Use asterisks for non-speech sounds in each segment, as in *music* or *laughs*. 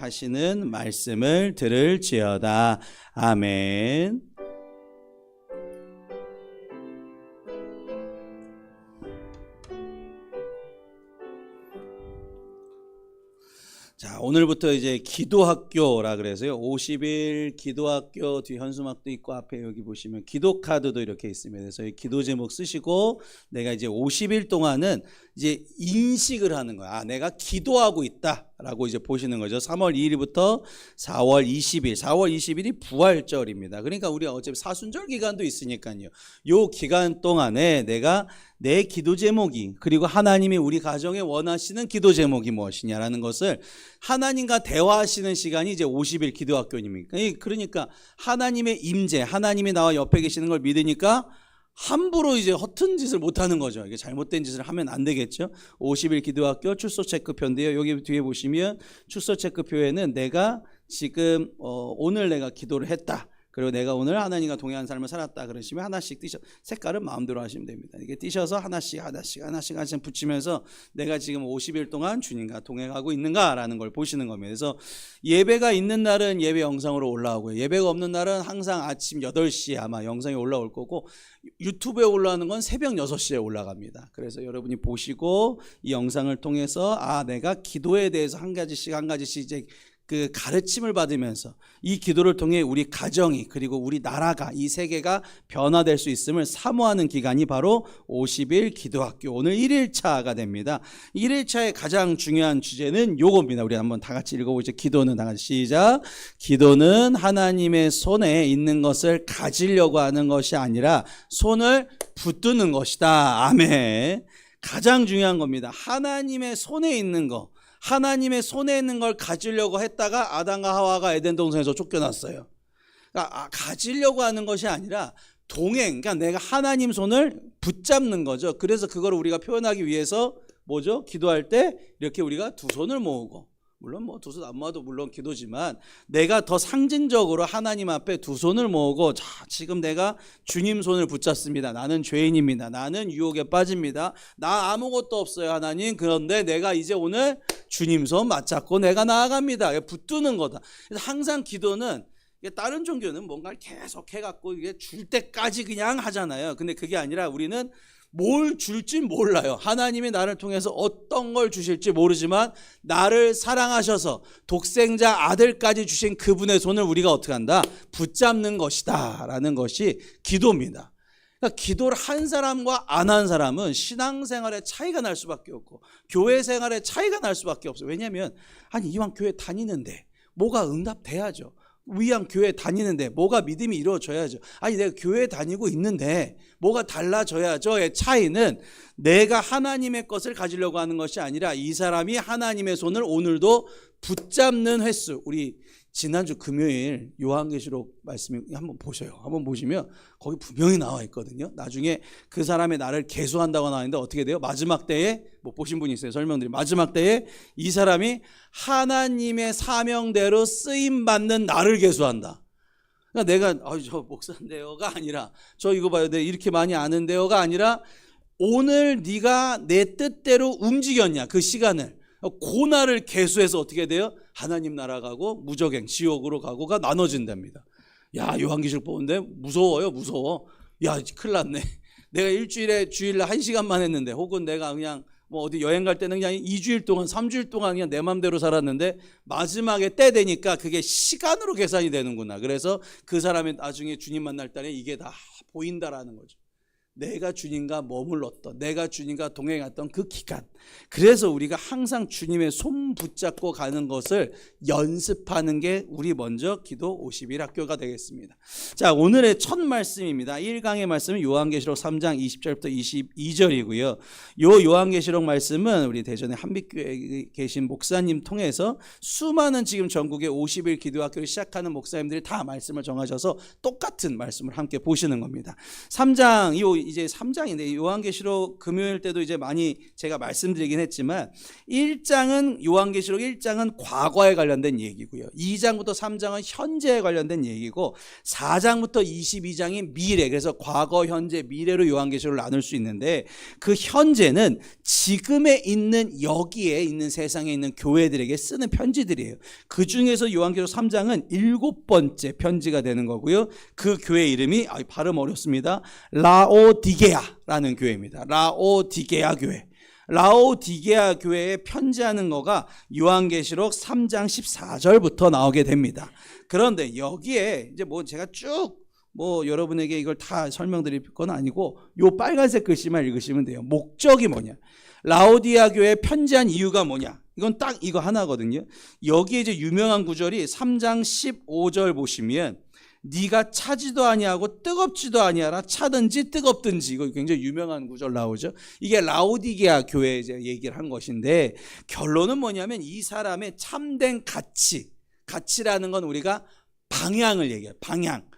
하시는 말씀을 들을지어다. 아멘. 자, 오늘부터 이제 기도학교라 그래서요. 50일 기도학교 뒤 현수막도 있고 앞에 여기 보시면 기도 카드도 이렇게 있습니다. 그래서 이 기도 제목 쓰시고 내가 이제 50일 동안은 이제 인식을 하는 거야. 아, 내가 기도하고 있다 라고 이제 보시는 거죠. 3월 2일부터 4월 20일. 4월 20일이 부활절입니다. 그러니까 우리가 어차피 사순절 기간도 있으니까요. 요 기간 동안에 내가 내 기도 제목이 그리고 하나님이 우리 가정에 원하시는 기도 제목이 무엇이냐라는 것을 하나님과 대화하시는 시간이 이제 50일 기도학교입니까? 그러니까 하나님의 임재, 하나님이 나와 옆에 계시는 걸 믿으니까 함부로 이제 허튼 짓을 못 하는 거죠. 이게 잘못된 짓을 하면 안 되겠죠. 50일 기도학교 출소 체크표인데요. 여기 뒤에 보시면 출소 체크표에는 내가 지금 어, 오늘 내가 기도를 했다. 그리고 내가 오늘 하나님과 동행한 삶을 살았다 그러시면 하나씩 띄셔 색깔은 마음대로 하시면 됩니다. 이게 띄셔서 하나씩 하나씩 하나씩 하나씩 붙이면서 내가 지금 50일 동안 주님과 동행하고 있는가라는 걸 보시는 겁니다. 그래서 예배가 있는 날은 예배 영상으로 올라오고요. 예배가 없는 날은 항상 아침 8시에 아마 영상이 올라올 거고 유튜브에 올라오는 건 새벽 6시에 올라갑니다. 그래서 여러분이 보시고 이 영상을 통해서 아 내가 기도에 대해서 한 가지씩 한 가지씩 이제 그 가르침을 받으면서 이 기도를 통해 우리 가정이 그리고 우리 나라가 이 세계가 변화될 수 있음을 사모하는 기간이 바로 50일 기도학교 오늘 1일차가 됩니다. 1일차의 가장 중요한 주제는 요겁니다. 우리 한번 다 같이 읽어보죠. 기도는 다 같이 시작. 기도는 하나님의 손에 있는 것을 가지려고 하는 것이 아니라 손을 붙드는 것이다. 아멘. 가장 중요한 겁니다. 하나님의 손에 있는 거. 하나님의 손에 있는 걸 가지려고 했다가 아담과 하와가 에덴 동산에서 쫓겨났어요. 그러니까 아, 가지려고 하는 것이 아니라 동행, 그러니까 내가 하나님 손을 붙잡는 거죠. 그래서 그걸 우리가 표현하기 위해서 뭐죠? 기도할 때 이렇게 우리가 두 손을 모으고 물론 뭐 두 손 안 모아도 물론 기도지만 내가 더 상징적으로 하나님 앞에 두 손을 모으고 자 지금 내가 주님 손을 붙잡습니다. 나는 죄인입니다. 나는 유혹에 빠집니다. 나 아무것도 없어요 하나님. 그런데 내가 이제 오늘 주님 손 맞잡고 내가 나아갑니다. 붙드는 거다. 그래서 항상 기도는 다른 종교는 뭔가를 계속 해갖고 이게 줄 때까지 그냥 하잖아요. 근데 그게 아니라 우리는 뭘 줄지 몰라요. 하나님이 나를 통해서 어떤 걸 주실지 모르지만 나를 사랑하셔서 독생자 아들까지 주신 그분의 손을 우리가 어떻게 한다? 붙잡는 것이다. 라는 것이 기도입니다. 그러니까 기도를 한 사람과 안 한 사람은 신앙생활에 차이가 날 수밖에 없고 교회 생활에 차이가 날 수밖에 없어요. 왜냐하면 아니 이왕 교회 다니는데 뭐가 응답돼야죠. 위암 교회 다니는데 뭐가 믿음이 이루어져야죠. 아니 내가 교회 다니고 있는데 뭐가 달라져야죠의 차이는 내가 하나님의 것을 가지려고 하는 것이 아니라 이 사람이 하나님의 손을 오늘도 붙잡는 횟수. 우리 지난주 금요일 요한계시록 말씀이 한번 보셔요. 한번 보시면 거기 분명히 나와 있거든요. 나중에 그 사람의 나를 계수한다고 나왔는데 어떻게 돼요? 마지막 때에 못 보신 분이 있어요. 설명드리 마지막 때에 이 사람이 하나님의 사명대로 쓰임 받는 나를 계수한다. 그러니까 내가 아, 저 목사인데요가 아니라 저 이거 봐요. 내가 이렇게 많이 아는데요가 아니라 오늘 네가 내 뜻대로 움직였냐 그 시간을 고나를 계수해서 어떻게 돼요? 하나님 나라 가고 무적행 지옥으로 가고가 나눠진답니다. 야 요한계시록 보는데 무서워요 무서워. 야 큰일 났네. *laughs* 내가 일주일에 주일날 한 시간만 했는데 혹은 내가 그냥 뭐 어디 여행 갈 때는 그냥 2주일 동안 3주일 동안 그냥 내 맘대로 살았는데 마지막에 때 되니까 그게 시간으로 계산이 되는구나. 그래서 그 사람이 나중에 주님 만날 때는 이게 다 보인다라는 거죠. 내가 주님과 머물렀던, 내가 주님과 동행했던 그 기간. 그래서 우리가 항상 주님의 손 붙잡고 가는 것을 연습하는 게 우리 먼저 기도 50일 학교가 되겠습니다. 자, 오늘의 첫 말씀입니다. 1강의 말씀은 요한계시록 3장 20절부터 22절이고요. 요 요한계시록 말씀은 우리 대전의 한빛교회에 계신 목사님 통해서 수많은 지금 전국의 50일 기도 학교를 시작하는 목사님들이 다 말씀을 정하셔서 똑같은 말씀을 함께 보시는 겁니다. 3장 이 이제 3장인데 요한계시록 금요일 때도 이제 많이 제가 말씀드리긴 했지만 1장은 요한계시록 1장은 과거에 관련된 얘기고요. 2장부터 3장은 현재에 관련된 얘기고 4장부터 22장이 미래 그래서 과거, 현재, 미래로 요한계시록을 나눌 수 있는데 그 현재는 지금에 있는 여기에 있는 세상에 있는 교회들에게 쓰는 편지들이에요. 그 중에서 요한계시록 3장은 일곱 번째 편지가 되는 거고요. 그 교회 이름이 아, 발음 어렵습니다. 라오디게아라는 교회입니다. 라오디게아 교회. 라오디게아 교회에 편지하는 거가 요한계시록 3장 14절부터 나오게 됩니다. 그런데 여기에 이제 뭐 제가 쭉 뭐 여러분에게 이걸 다 설명드릴 건 아니고 요 빨간색 글씨만 읽으시면 돼요. 목적이 뭐냐? 라오디아 교회에 편지한 이유가 뭐냐? 이건 딱 이거 하나거든요. 여기에 이제 유명한 구절이 3장 15절 보시면 네가 차지도 아니하고 뜨겁지도 아니하라 차든지 뜨겁든지 이거 굉장히 유명한 구절 나오죠. 이게 라오디게아 교회 이제 얘기를 한 것인데 결론은 뭐냐면 이 사람의 참된 가치, 가치라는 건 우리가 방향을 얘기해요. 방향.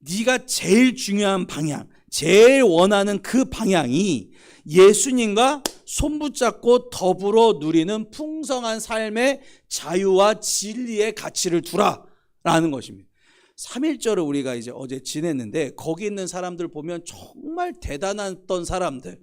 네가 제일 중요한 방향, 제일 원하는 그 방향이 예수님과 손붙잡고 더불어 누리는 풍성한 삶의 자유와 진리의 가치를 두라라는 것입니다. 3일절을 우리가 이제 어제 지냈는데 거기 있는 사람들 보면 정말 대단했던 사람들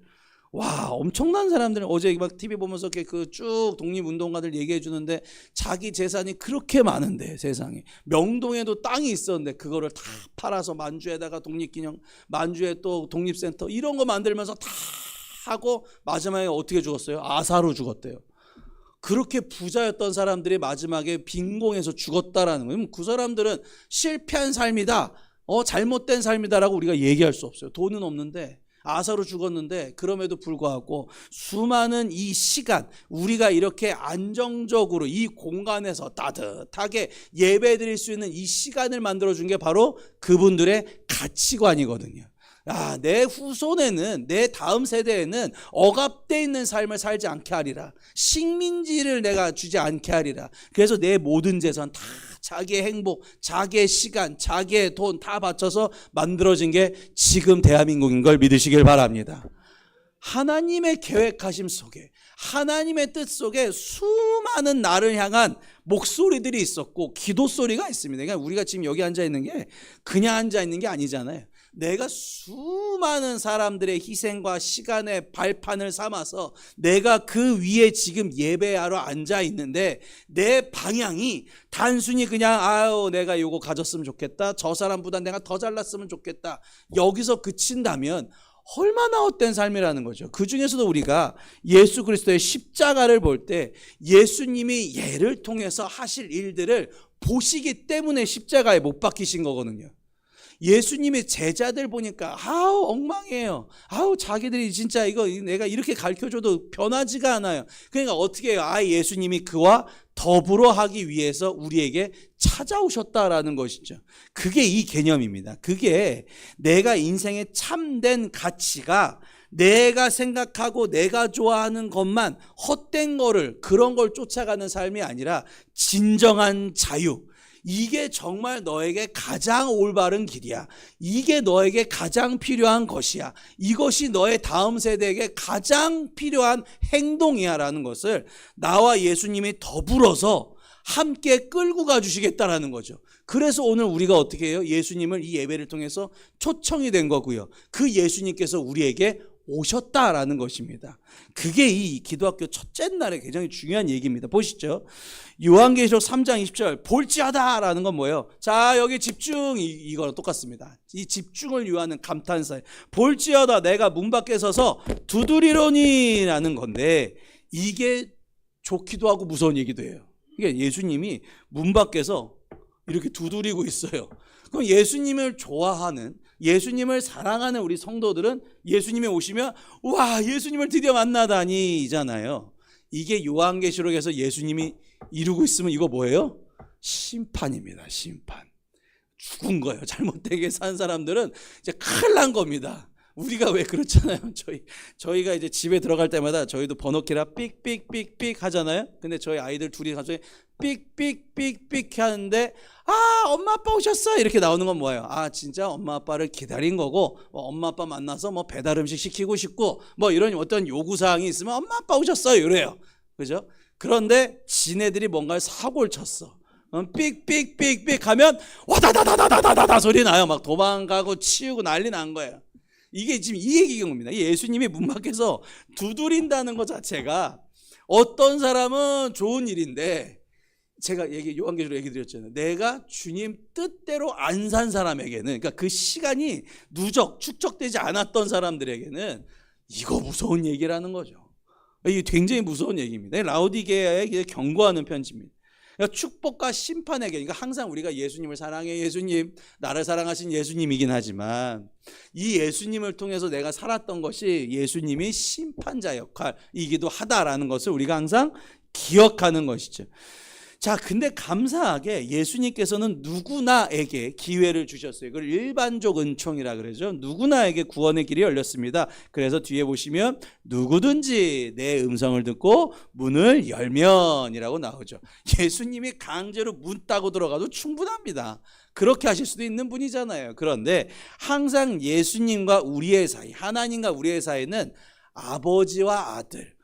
와 엄청난 사람들은 어제 막 TV 보면서 이렇게 그 쭉 독립운동가들 얘기해 주는데 자기 재산이 그렇게 많은데 세상에 명동에도 땅이 있었는데 그거를 다 팔아서 만주에다가 독립기념 만주에 또 독립센터 이런 거 만들면서 다 하고 마지막에 어떻게 죽었어요? 아사로 죽었대요. 그렇게 부자였던 사람들이 마지막에 빈공에서 죽었다라는 거예요. 그 사람들은 실패한 삶이다. 어, 잘못된 삶이다라고 우리가 얘기할 수 없어요. 돈은 없는데 아사로 죽었는데 그럼에도 불구하고 수많은 이 시간 우리가 이렇게 안정적으로 이 공간에서 따뜻하게 예배 드릴 수 있는 이 시간을 만들어 준 게 바로 그분들의 가치관이거든요. 아, 내 후손에는 내 다음 세대에는 억압돼 있는 삶을 살지 않게 하리라. 식민지를 내가 주지 않게 하리라. 그래서 내 모든 재산 다 자기의 행복, 자기의 시간, 자기의 돈 다 바쳐서 만들어진 게 지금 대한민국인 걸 믿으시길 바랍니다. 하나님의 계획하심 속에 하나님의 뜻 속에 수많은 나를 향한 목소리들이 있었고 기도 소리가 있습니다. 그러니까 우리가 지금 여기 앉아 있는 게 그냥 앉아 있는 게 아니잖아요. 내가 수많은 사람들의 희생과 시간의 발판을 삼아서 내가 그 위에 지금 예배하러 앉아 있는데 내 방향이 단순히 그냥 아유 내가 요거 가졌으면 좋겠다. 저 사람보다 내가 더 잘났으면 좋겠다. 여기서 그친다면 얼마나 헛된 삶이라는 거죠. 그 중에서도 우리가 예수 그리스도의 십자가를 볼 때 예수님이 예를 통해서 하실 일들을 보시기 때문에 십자가에 못 박히신 거거든요. 예수님의 제자들 보니까 아우 엉망이에요. 아우 자기들이 진짜 이거 내가 이렇게 가르쳐줘도 변하지가 않아요. 그러니까 어떻게 해요? 아 예수님이 그와 더불어 하기 위해서 우리에게 찾아오셨다라는 것이죠. 그게 이 개념입니다. 그게 내가 인생의 참된 가치가 내가 생각하고 내가 좋아하는 것만 헛된 거를 그런 걸 쫓아가는 삶이 아니라 진정한 자유, 이게 정말 너에게 가장 올바른 길이야. 이게 너에게 가장 필요한 것이야. 이것이 너의 다음 세대에게 가장 필요한 행동이야라는 것을 나와 예수님이 더불어서 함께 끌고 가 주시겠다라는 거죠. 그래서 오늘 우리가 어떻게 해요? 예수님을 이 예배를 통해서 초청이 된 거고요. 그 예수님께서 우리에게 오셨다라는 것입니다. 그게 이 기도학교 첫째 날에 굉장히 중요한 얘기입니다. 보시죠. 요한계시록 3장 20절 볼지하다라는 건 뭐예요? 자 여기 집중 이, 거랑 똑같습니다. 이 집중을 요하는 감탄사 볼지하다 내가 문 밖에 서서 두드리로니라는 건데 이게 좋기도 하고 무서운 얘기도 해요. 이게 예수님이 문 밖에서 이렇게 두드리고 있어요. 그럼 예수님을 좋아하는 예수님을 사랑하는 우리 성도들은 예수님이 오시면 와 예수님을 드디어 만나다니잖아요. 이게 요한계시록에서 예수님이 이루고 있으면 이거 뭐예요? 심판입니다. 심판. 죽은 거예요. 잘못되게 산 사람들은 이제 큰일 난 겁니다. 우리가 왜 그렇잖아요. *laughs* 저희 저희가 이제 집에 들어갈 때마다 저희도 번호키라 삑삑삑삑 하잖아요. 근데 저희 아이들 둘이 가서 삑삑삑삑 하는데 아 엄마 아빠 오셨어 이렇게 나오는 건 뭐예요? 아 진짜 엄마 아빠를 기다린 거고 뭐 엄마 아빠 만나서 뭐 배달 음식 시키고 싶고 뭐 이런 어떤 요구 사항이 있으면 엄마 아빠 오셨어요 이래요. 그죠? 그런데 지네들이 뭔가를 사고를 쳤어. 어, 삑삑삑삑 하면 와다다다다다다다 소리 나요. 막 도망가고 치우고 난리 난 거예요. 이게 지금 이 겁니다. 이 예수님이 문 밖에서 두드린다는 것 자체가 어떤 사람은 좋은 일인데 제가 얘기 요한계시록 얘기 드렸잖아요. 내가 주님 뜻대로 안 산 사람에게는 그러니까 그 시간이 누적 축적되지 않았던 사람들에게는 이거 무서운 얘기라는 거죠. 이게 굉장히 무서운 얘기입니다. 라우디게아에 경고하는 편지입니다. 그러니까 축복과 심판에게 그러니까 항상 우리가 예수님을 사랑해 예수님 나를 사랑하신 예수님이긴 하지만 이 예수님을 통해서 내가 살았던 것이 예수님이 심판자 역할이기도 하다라는 것을 우리가 항상 기억하는 것이죠. 자, 근데 감사하게 예수님께서는 누구나에게 기회를 주셨어요. 그걸 일반적 은총이라 그러죠. 누구나에게 구원의 길이 열렸습니다. 그래서 뒤에 보시면 누구든지 내 음성을 듣고 문을 열면이라고 나오죠. 예수님이 강제로 문 따고 들어가도 충분합니다. 그렇게 하실 수도 있는 분이잖아요. 그런데 항상 예수님과 우리의 사이, 하나님과 우리의 사이는 아버지와 아들,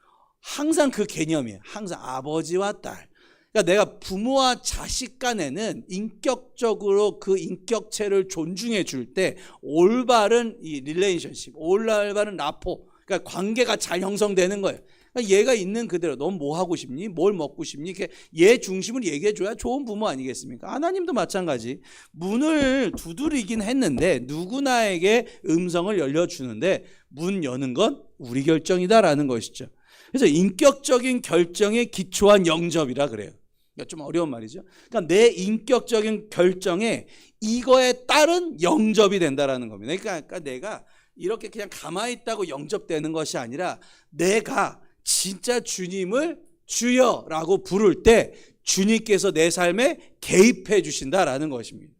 항상 그 개념이에요. 항상 아버지와 딸. 그러니까 내가 부모와 자식 간에는 인격적으로 그 인격체를 존중해 줄 때 올바른 이 릴레이션십, 올바른 라포, 그러니까 관계가 잘 형성되는 거예요. 그러니까 얘가 있는 그대로 넌 뭐 하고 싶니? 뭘 먹고 싶니? 이렇게 얘 중심을 얘기해 줘야 좋은 부모 아니겠습니까? 하나님도 마찬가지. 문을 두드리긴 했는데 누구나에게 음성을 열려 주는데 문 여는 건 우리 결정이다라는 것이죠. 그래서 인격적인 결정에 기초한 영접이라 그래요. 그러니까 좀 어려운 말이죠. 그러니까 내 인격적인 결정에 이거에 따른 영접이 된다라는 겁니다. 그러니까, 그러니까 내가 이렇게 그냥 가만히 있다고 영접되는 것이 아니라 내가 진짜 주님을 주여라고 부를 때 주님께서 내 삶에 개입해 주신다라는 것입니다.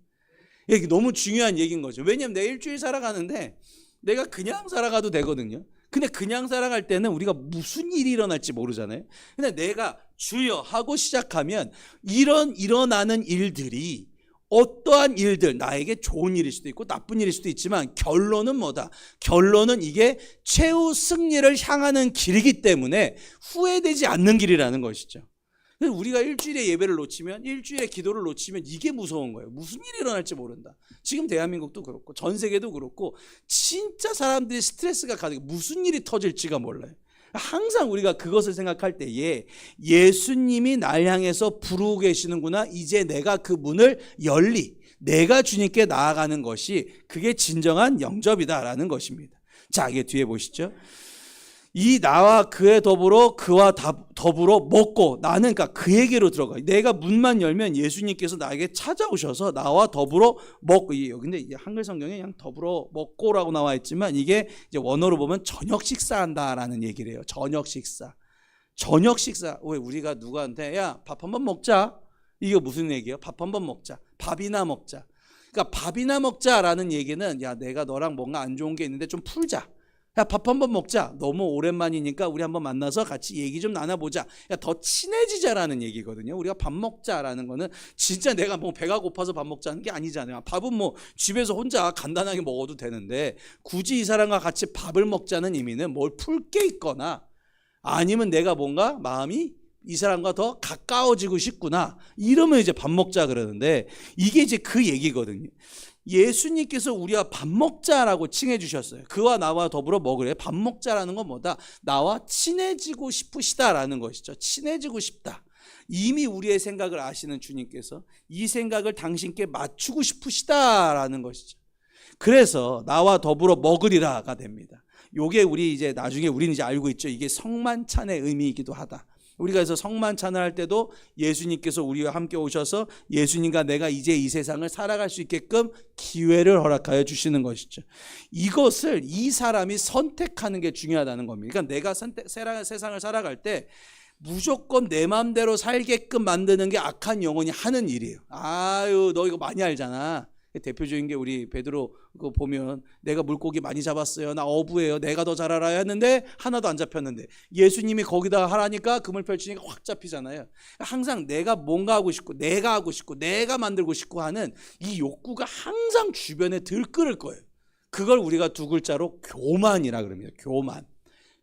이게 너무 중요한 얘기인 거죠. 왜냐하면 내 일주일 살아가는데 내가 그냥 살아가도 되거든요. 근데 그냥 살아갈 때는 우리가 무슨 일이 일어날지 모르잖아요. 근데 내가 주여 하고 시작하면 이런 일어나는 일들이 어떠한 일들 나에게 좋은 일일 수도 있고 나쁜 일일 수도 있지만 결론은 뭐다? 결론은 이게 최후 승리를 향하는 길이기 때문에 후회되지 않는 길이라는 것이죠. 우리가 일주일에 예배를 놓치면 일주일에 기도를 놓치면 이게 무서운 거예요. 무슨 일이 일어날지 모른다. 지금 대한민국도 그렇고 전 세계도 그렇고 진짜 사람들이 스트레스가 가득 무슨 일이 터질지가 몰라요. 항상 우리가 그것을 생각할 때에 예수님이 날 향해서 부르고 계시는구나. 이제 내가 그 문을 열리. 내가 주님께 나아가는 것이 그게 진정한 영접이다라는 것입니다. 자, 이게 뒤에 보시죠. 이 나와 그에 더불어 그와 더불어 먹고 나는 그러니까 그에게로 들어가. 내가 문만 열면 예수님께서 나에게 찾아오셔서 나와 더불어 먹고 이 근데 이제 한글 성경에 그냥 더불어 먹고라고 나와 있지만 이게 이제 원어로 보면 저녁 식사한다라는 얘기를 해요. 저녁 식사. 저녁 식사. 왜 우리가 누구한테 야, 밥 한번 먹자. 이게 무슨 얘기예요? 밥 한번 먹자. 밥이나 먹자. 그러니까 밥이나 먹자라는 얘기는 야, 내가 너랑 뭔가 안 좋은 게 있는데 좀 풀자. 야, 밥 한 번 먹자. 너무 오랜만이니까 우리 한번 만나서 같이 얘기 좀 나눠보자. 야, 더 친해지자라는 얘기거든요. 우리가 밥 먹자라는 거는 진짜 내가 뭐 배가 고파서 밥 먹자는 게 아니잖아요. 밥은 뭐 집에서 혼자 간단하게 먹어도 되는데 굳이 이 사람과 같이 밥을 먹자는 의미는 뭘 풀 게 있거나 아니면 내가 뭔가 마음이 이 사람과 더 가까워지고 싶구나. 이러면 이제 밥 먹자 그러는데 이게 이제 그 얘기거든요. 예수님께서 우리와 밥 먹자라고 칭해 주셨어요. 그와 나와 더불어 먹으래. 밥 먹자라는 건 뭐다? 나와 친해지고 싶으시다라는 것이죠. 친해지고 싶다. 이미 우리의 생각을 아시는 주님께서 이 생각을 당신께 맞추고 싶으시다라는 것이죠. 그래서 나와 더불어 먹으리라가 됩니다. 요게 우리 이제 나중에 우리는 이제 알고 있죠. 이게 성만찬의 의미이기도 하다. 우리가 그래서 성만 찬양할 때도 예수님께서 우리와 함께 오셔서 예수님과 내가 이제 이 세상을 살아갈 수 있게끔 기회를 허락하여 주시는 것이죠. 이것을 이 사람이 선택하는 게 중요하다는 겁니다. 그러니까 내가 선택, 세상을 살아갈 때 무조건 내 마음대로 살게끔 만드는 게 악한 영혼이 하는 일이에요. 아유, 너 이거 많이 알잖아. 대표적인 게 우리 베드로 그거 보면 내가 물고기 많이 잡았어요. 나 어부예요. 내가 더 잘 알아야 했는데 하나도 안 잡혔는데 예수님이 거기다 하라니까 그물 펼치니까 확 잡히잖아요. 항상 내가 뭔가 하고 싶고 내가 하고 싶고 내가 만들고 싶고 하는 이 욕구가 항상 주변에 들끓을 거예요. 그걸 우리가 두 글자로 교만이라 그럽니다. 교만.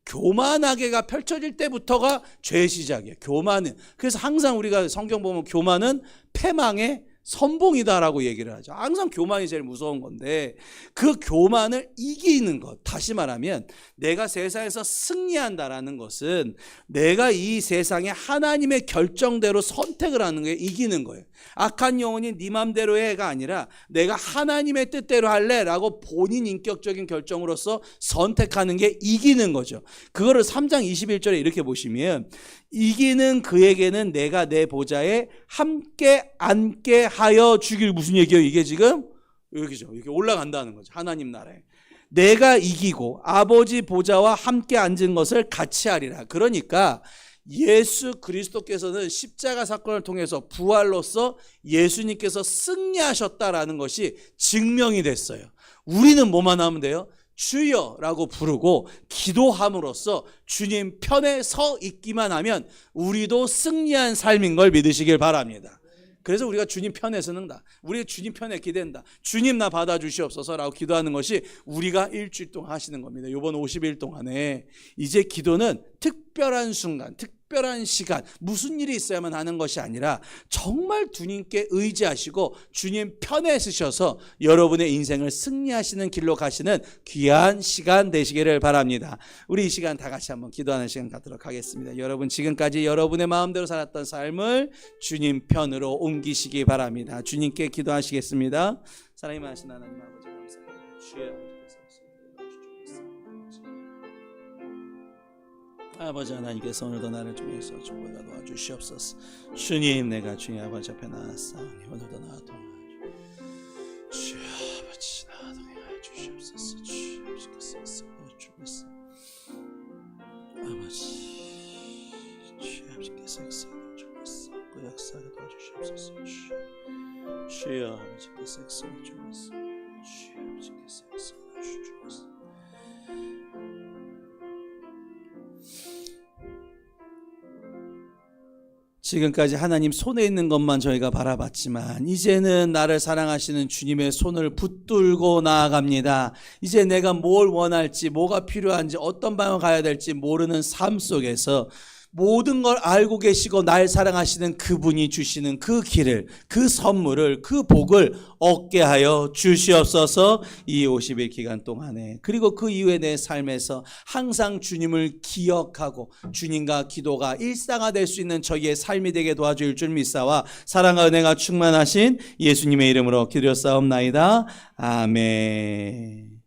교만하게가 펼쳐질 때부터가 죄 시작이에요. 교만은. 그래서 항상 우리가 성경 보면 교만은 패망의 선봉이다라고 얘기를 하죠. 항상 교만이 제일 무서운 건데 그 교만을 이기는 것. 다시 말하면 내가 세상에서 승리한다라는 것은 내가 이 세상에 하나님의 결정대로 선택을 하는 게 이기는 거예요. 악한 영혼이 네 맘대로 해가 아니라 내가 하나님의 뜻대로 할래라고 본인 인격적인 결정으로서 선택하는 게 이기는 거죠. 그거를 3장 21절에 이렇게 보시면 이기는 그에게는 내가 내 보좌에 함께 앉게 하여 주길 무슨 얘기예요? 이게 지금 여기죠. 이렇게 올라간다는 거죠. 하나님 나라에. 내가 이기고 아버지 보좌와 함께 앉은 것을 같이 하리라. 그러니까 예수 그리스도께서는 십자가 사건을 통해서 부활로서 예수님께서 승리하셨다라는 것이 증명이 됐어요. 우리는 뭐만 하면 돼요? 주여라고 부르고 기도함으로써 주님 편에 서 있기만 하면 우리도 승리한 삶인 걸 믿으시길 바랍니다. 그래서 우리가 주님 편에 서는다. 우리 주님 편에 기댄다. 주님 나 받아 주시옵소서라고 기도하는 것이 우리가 일주일 동안 하시는 겁니다. 이번 50일 동안에 이제 기도는 특별한 순간, 특 별한 시간, 무슨 일이 있어야만 하는 것이 아니라 정말 주님께 의지하시고 주님 편에 서셔서 여러분의 인생을 승리하시는 길로 가시는 귀한 시간 되시기를 바랍니다. 우리 이 시간 다 같이 한번 기도하는 시간 갖도록 하겠습니다. 여러분 지금까지 여러분의 마음대로 살았던 삶을 주님 편으로 옮기시기 바랍니다. 주님께 기도하시겠습니다. 사랑이 많으신 하나님 아버지 감사합니다. 주여 아버지 하나님께서 오늘도 나를 통해서 축복과 도와주시옵소서. 주님 내가 주님 아버지 앞에 나왔사오니 오늘도 나와 도와주 주 아버지 나와 동행하여 주시옵소서. 주 아버지께서 주께서 아버지 주 아버지께서 역사하여 주께서 그 역사를 도와주시옵소서. 주 주여 아버지께서 역사하여 주께서 지금까지 하나님 손에 있는 것만 저희가 바라봤지만 이제는 나를 사랑하시는 주님의 손을 붙들고 나아갑니다. 이제 내가 뭘 원할지 뭐가 필요한지 어떤 방향을 가야 될지 모르는 삶 속에서 모든 걸 알고 계시고 날 사랑하시는 그분이 주시는 그 길을 그 선물을 그 복을 얻게 하여 주시옵소서 이 50일 기간 동안에. 그리고 그 이후에 내 삶에서 항상 주님을 기억하고 주님과 기도가 일상화될 수 있는 저희의 삶이 되게 도와줄 줄 믿사와 사랑과 은혜가 충만하신 예수님의 이름으로 기도했사옵나이다. 아멘